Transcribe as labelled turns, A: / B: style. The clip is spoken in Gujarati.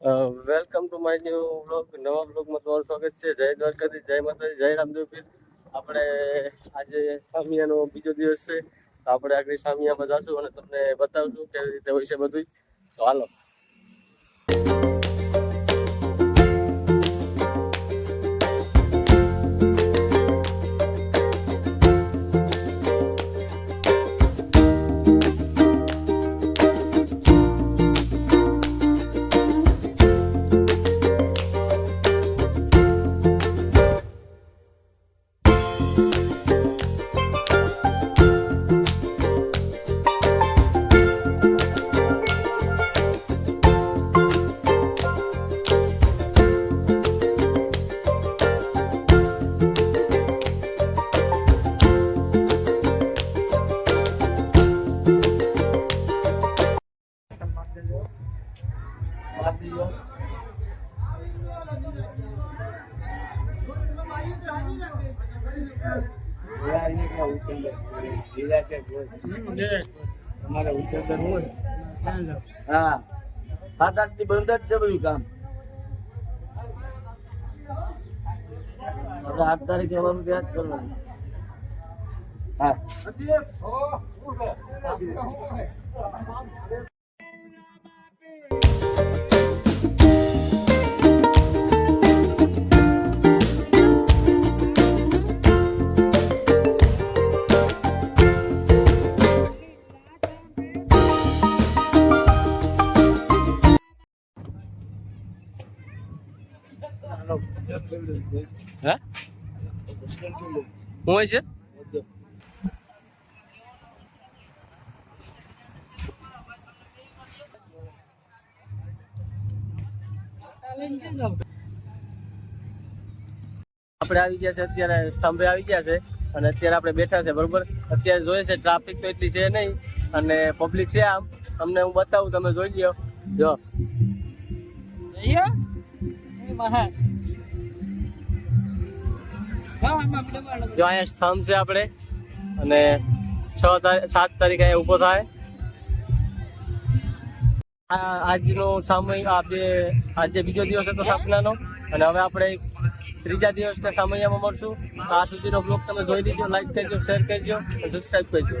A: Welcome to my new vlog નવા વ્લોગમાં તમારું સ્વાગત છે. જય દ્વારકાથી જય માતાજી, જય રામદેવપીર આપણે આજે સામિયાનો બીજો દિવસ છે. તો આપણે આગળ સામિયામાં જાશું અને તમને બતાવશું કેવી રીતે હોય છે બધું તો હાલો.
B: તમારે ઉત્તર કરવું હા સાત આઠથી બંધ જ છે બધું કામ. હવે આઠ તારીખ આવવાનું ત્યાં જ કરવાનું. હા.
A: શું છે? આપણે આવી ગયા છે, અત્યારે સ્તંભે આવી ગયા છે અને અત્યારે આપણે બેઠા છે, બરોબર? અત્યારે જોઈએ છે ટ્રાફિક તો એટલી છે નહીં અને પબ્લિક છે આમ. તમને હું બતાવું, તમે જોઈ લ્યો. જો. જો અહીંયા સ્તંભ છે આપણે. અને છ સાત તારીખે અહીંયા ઊભો થાય. આજનો સમય આજે આજે બીજો દિવસ હતો સ્થાપનાનો, અને હવે આપણે ત્રીજા દિવસના સામૈયામાં મળશું. આ સુધીનો બ્લોગ તમે જોઈ લીજો લાઈક કરજો શેર કરજો, અને સબસ્ક્રાઈબ કરજો.